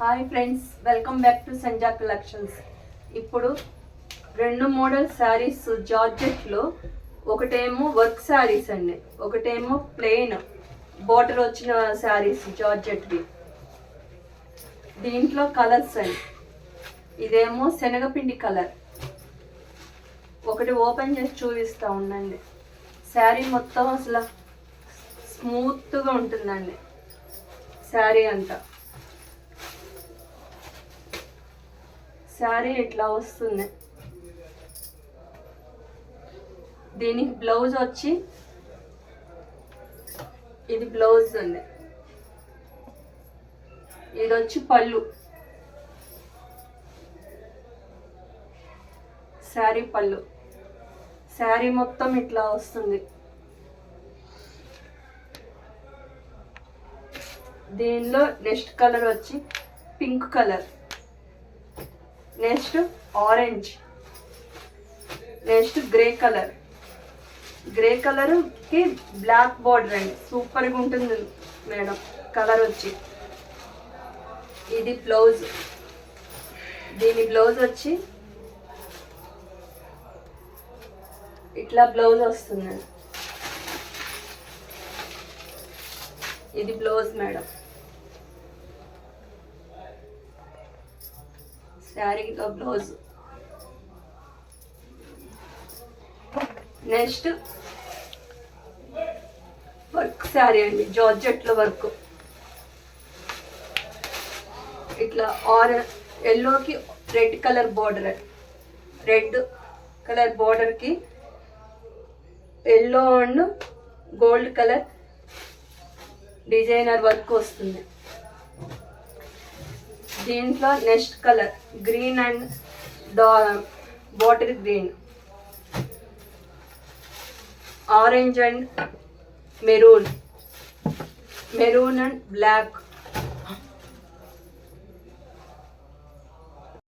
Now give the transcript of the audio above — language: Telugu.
Hi friends welcome back to Sanja collections ఇప్పుడు రెండు మోడల్ శారీస్ జార్జెట్లో ఒకటేమో వర్క్ శారీస్ అండి ఒకటేమో ప్లెయిన్ బార్డర్ వచ్చిన శారీస్ జార్జెట్వి. దీంట్లో కలర్స్ అండి ఇదేమో శనగపిండి కలర్ ఒకటి ఓపెన్ చేసి చూపిస్తా ఉండండి. శారీ మొత్తం అసలు స్మూత్గా ఉంటుందండి శారీ అంతా. శారీ ఇట్లా వస్తుంది. దీనికి బ్లౌజ్ వచ్చి ఇది బ్లౌజ్ ఉంది. ఇది వచ్చి పళ్ళు. శారీ పళ్ళు. శారీ మొత్తం ఇట్లా వస్తుంది. దీనిలో నెక్స్ట్ కలర్ వచ్చి pink colour. Next orange. Next grey colour. Grey కలర్కి బ్లాక్ బార్డర్ అండి. సూపర్గా ఉంటుంది మేడం. కలర్ వచ్చి. ఇది బ్లౌజ్. దీని బ్లౌజ్ వచ్చి ఇట్లా బ్లౌజ్ వస్తుంది. ఇది బ్లౌజ్ మేడం. శారీలో బ్లౌజ్ నెక్స్ట్ వర్క్ శారీ అండి జార్జెట్లో వర్క్ ఇట్లా ఆర్ ఎల్లోకి red colour border red colour బార్డర్కి yellow and gold colour designer work వస్తుంది. దీంట్లో నెక్స్ట్ కలర్ గ్రీన్ అండ్ డా bottle green. Orange and maroon. Maroon and black.